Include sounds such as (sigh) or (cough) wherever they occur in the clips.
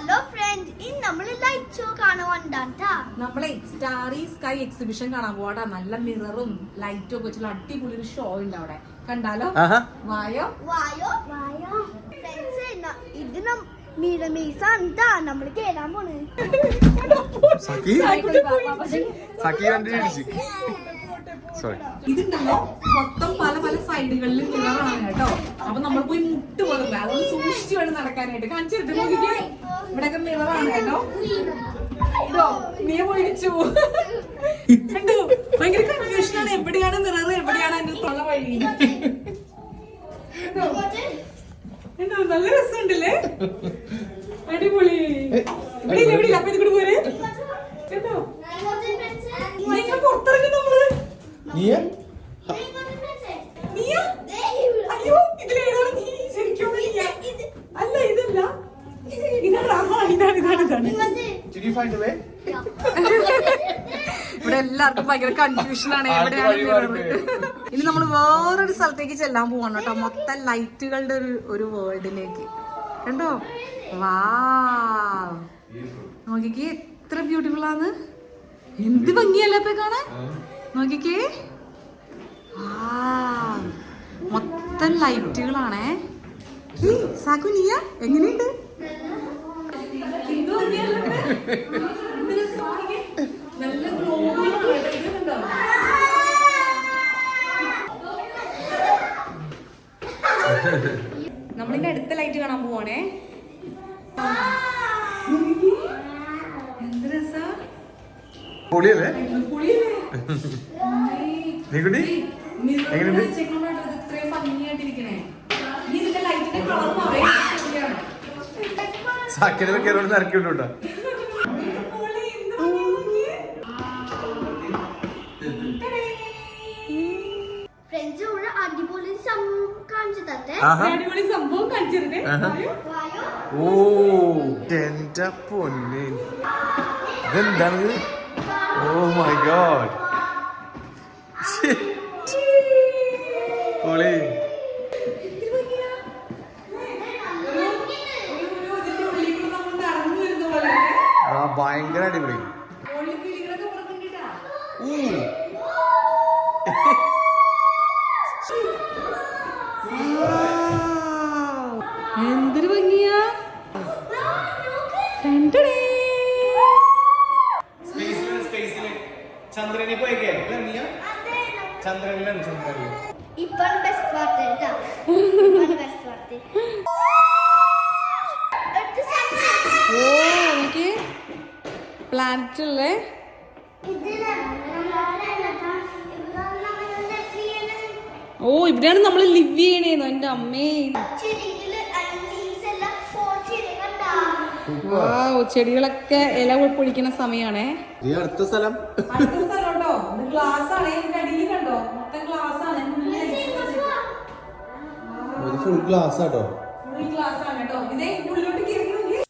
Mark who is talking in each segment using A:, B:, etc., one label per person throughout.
A: Hello friends ഇന്ന് നമ്മൾ light show കാണുവാണ്ടാ
B: നമ്മളെ സ്റ്റാറി സ്കൈ എക്സിബിഷൻ കാണാൻ പോവാടാ. നല്ല മിററും ലൈറ്റും ഒക്കെ വെച്ചുള്ള അടിപൊളി ഒരു ഷോ ഉണ്ട് അവിടെ. കണ്ടാലോ? വായോ?
A: വായോ? വായോ. ഫ്രണ്ട്സ് ഇത് നമ്മൾ കേറാൻ പോണ്.
C: സഖി? സഖി കണ്ടിടിച്ച് സോറി
B: ഇതുണ്ടല്ലോ മൊത്തം പല പല സൈഡുകളിൽ കിണറാണ് കേട്ടോ. അപ്പൊ നമ്മൾ പോയി മുട്ട് പോകുന്നത് അതൊന്ന് സൂക്ഷിച്ചു വേണം നടക്കാനായിട്ട്. കാണിച്ചിട്ട് നോക്കിക്കേ ഇവിടെയൊക്കെ മിററാണ് കേട്ടോ. ഇതോ നീ പോയിടിച്ചു കണ്ടു? ഭയങ്കര കൺഫ്യൂഷൻ ആണ്. എവിടെയാണ് മിറർ എവിടെയാണ് എന്റെ തൊള്ള വഴി? നല്ല രസമുണ്ടല്ലേ? അടിപൊളി. എവിടെയില്ല എവിടെയില്ല ഇവിടെ അപ്പൊ ഇത് കൂടെ പോരെ. കേട്ടോ? പുറത്തിറങ്ങി നമ്മൾ.
C: നീയ (laughs)
B: ഇവിടെ എല്ലാവർക്കും ഭയങ്കര കൺഫ്യൂഷൻ ആണ്. എവിടെയാണ് (laughs) ഇനി നമ്മൾ വേറൊരു സ്ഥലത്തേക്ക് ചെല്ലാൻ പോവാണ് കേട്ടോ. മൊത്തം ലൈറ്റുകളുടെ ഒരു ഒരു വേൾഡിലേക്ക് കണ്ടോ? വാ നോക്കിക്കേ എത്ര ബ്യൂട്ടിഫുൾ ആണ്. എന്ത് ഭംഗിയല്ലേ ഇപ്പൊ കാണാൻ? നോക്കിക്കേ. ആ മൊത്തം ലൈറ്റുകളാണേ സാക്കു നീയ? എങ്ങനെയുണ്ട്? നല്ല കേട്ടോ. കണ്ടോ? നമ്മളിന്റെ അടുത്ത ലൈറ്റ് കാണാൻ പോവാണേ എന്ത് രസാ
C: പൊളിയല്ലേ
B: പുളിയല്ലേ
C: നീക്കുട്ടി എങ്ങനെയുണ്ട്?
B: ഇത്രയും
A: അടിപൊളി സംഭവം
B: കാണിച്ചിരുന്നേ
C: ഓ എന്റെ പൊന്നെ. ഇതെന്താണ്? Oh my god. പൊളി. ആ ഭയങ്കര അടിപൊളി. ഊ. ചന്ദ്രനിലാണ് ചന്ദ്രനിൽ
A: ഇപ്പാണ് ബെസ്റ്റ് പാർട്ട് കേട്ടോ. ബെസ്റ്റ് പാർട്ട്
B: ഓ എനിക്ക് പ്ലാനറ്റ് അല്ലേ? ഓ ഇവിടെയാണ് നമ്മൾ ലിവ് ചെയ്യണേന്ന് എന്റെ അമ്മേ. വാ ചെടികളൊക്കെ ഇല പൊളിക്കുന്ന സമയാണേ.
C: ഈ അടുത്ത സ്ഥലം.
B: അടുത്ത സ്ഥലം ഉണ്ടോ? ഗ്ലാസ് ആണ്
C: ഫുൾ ഗ്ലാസ് ആട്ടോ.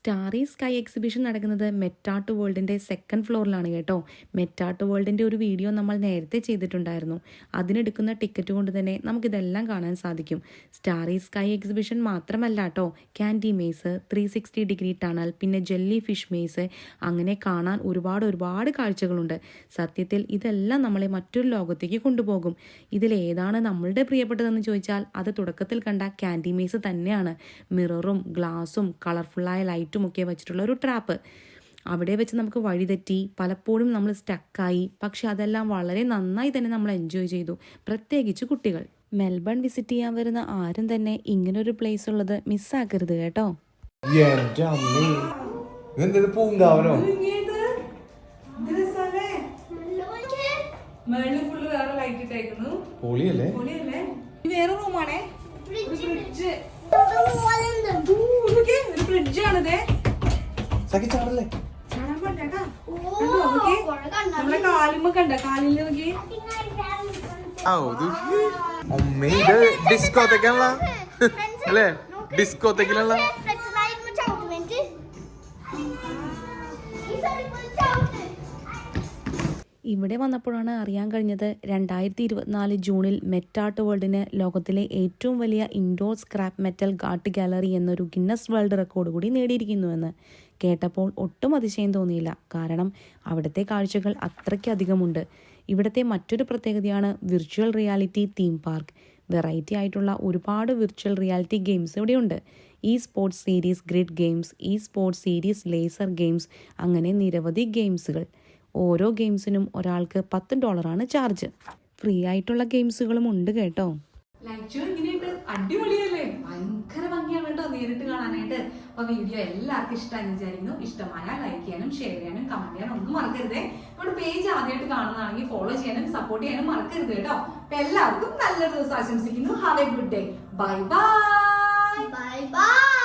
D: സ്റ്റാറി സ്കൈ എക്സിബിഷൻ നടക്കുന്നത് മെറ്റാട്ട് വേൾഡിന്റെ സെക്കൻഡ് ഫ്ലോറിലാണ് കേട്ടോ. മെറ്റാട്ട് വേൾഡിന്റെ ഒരു വീഡിയോ നമ്മൾ നേരത്തെ ചെയ്തിട്ടുണ്ടായിരുന്നു. അതിനെടുക്കുന്ന ടിക്കറ്റ് കൊണ്ട് തന്നെ നമുക്കിതെല്ലാം കാണാൻ സാധിക്കും. സ്റ്റാറി സ്കൈ എക്സിബിഷൻ മാത്രമല്ല കേട്ടോ. Candy maze three sixty degree tunnel പിന്നെ ജെല്ലി ഫിഷ് മേസ് അങ്ങനെ കാണാൻ ഒരുപാട് ഒരുപാട് കാഴ്ചകളുണ്ട്. സത്യത്തിൽ ഇതെല്ലാം നമ്മളെ മറ്റൊരു ലോകത്തേക്ക് കൊണ്ടുപോകും. ഇതിലേതാണ് നമ്മളുടെ പ്രിയപ്പെട്ടതെന്ന് ചോദിച്ചാൽ അത് തുടക്കത്തിൽ കണ്ട ക്യാൻഡി മേസ് തന്നെയാണ്. മിററും ഗ്ലാസും കളർഫുള്ളായ ലൈറ്റും ഒക്കെ വെച്ചിട്ടുള്ള ഒരു ട്രാപ്പ് അവിടെ വെച്ച് നമുക്ക് വഴിതെറ്റി പലപ്പോഴും നമ്മൾ സ്റ്റക്കായി പക്ഷെ അതെല്ലാം വളരെ നന്നായി തന്നെ നമ്മൾ എൻജോയ് ചെയ്തു. പ്രത്യേകിച്ച് കുട്ടികൾ. മെൽബൺ വിസിറ്റ് ചെയ്യാൻ വരുന്ന ആരും തന്നെ ഇങ്ങനൊരു പ്ലേസ് ഉള്ളത് മിസ്സാക്കരുത് കേട്ടോ.
C: പൂങ്കാവനോ പൊളിയല്ലേ?
B: ആണിതേ
C: സഖി ചാടല്ലേ?
B: നമ്മളെ കാലുമ്മ കണ്ട? കാലിൽ നോക്കി.
C: അമ്മേ ഇത് ഡിസ്കോത്തേക്കാണല്ല അല്ലേ? ഡിസ്കോത്തേക്കിലുള്ള
D: ഇവിടെ വന്നപ്പോഴാണ് അറിയാൻ കഴിഞ്ഞത് രണ്ടായിരത്തി ഇരുപത്തിനാല് ജൂണിൽ മെറ്റാർട്ട് വേൾഡിന് ലോകത്തിലെ ഏറ്റവും വലിയ indoor scrap metal art gallery എന്നൊരു ഗിന്നസ് വേൾഡ് റെക്കോർഡ് കൂടി നേടിയിരിക്കുന്നുവെന്ന് കേട്ടപ്പോൾ ഒട്ടും അതിശയം തോന്നിയില്ല. കാരണം അവിടുത്തെ കാഴ്ചകൾ അത്രയ്ക്കധികമുണ്ട് ഇവിടുത്തെ മറ്റൊരു പ്രത്യേകതയാണ് virtual reality theme park variety ആയിട്ടുള്ള ഒരുപാട് വിർച്വൽ റിയാലിറ്റി ഗെയിംസ് ഇവിടെയുണ്ട്. ഈ സ്പോർട്സ് സീരീസ് ഗ്രിഡ് ഗെയിംസ് ഈ സ്പോർട്സ് സീരീസ് ലേസർ ഗെയിംസ് അങ്ങനെ നിരവധി ഗെയിംസുകൾ ഓരോ ഗെയിംസിനും ഒരാൾക്ക് പത്ത് ഡോളറാണ് ചാർജ്. ഫ്രീ ആയിട്ടുള്ള ഗെയിംസുകളും ഉണ്ട് കേട്ടോ.
B: ലൈറ്റ് ഷോ എങ്ങനെയുണ്ട് അടിപൊളിയല്ലേ? ഭയങ്കര ഭംഗിയാണ് കേട്ടോ നേരിട്ട് കാണാനായിട്ട്. അപ്പൊ വീഡിയോ എല്ലാവർക്കും ഇഷ്ടമായി വിചാരിക്കുന്നു. ഇഷ്ടമായ ലൈക്ക് ചെയ്യാനും ഷെയർ ചെയ്യാനും കമന്റ് ചെയ്യാനും ഒന്നും മറക്കരുതേ. നമ്മുടെ പേജ് ആദ്യമായിട്ട് കാണുന്നതാണെങ്കിൽ ഫോളോ ചെയ്യാനും സപ്പോർട്ട് ചെയ്യാനും മറക്കരുത് കേട്ടോ. അപ്പൊ എല്ലാവർക്കും നല്ലൊരു ദിവസം ആശംസിക്കുന്നു. Have a good day bye bye
A: bye bye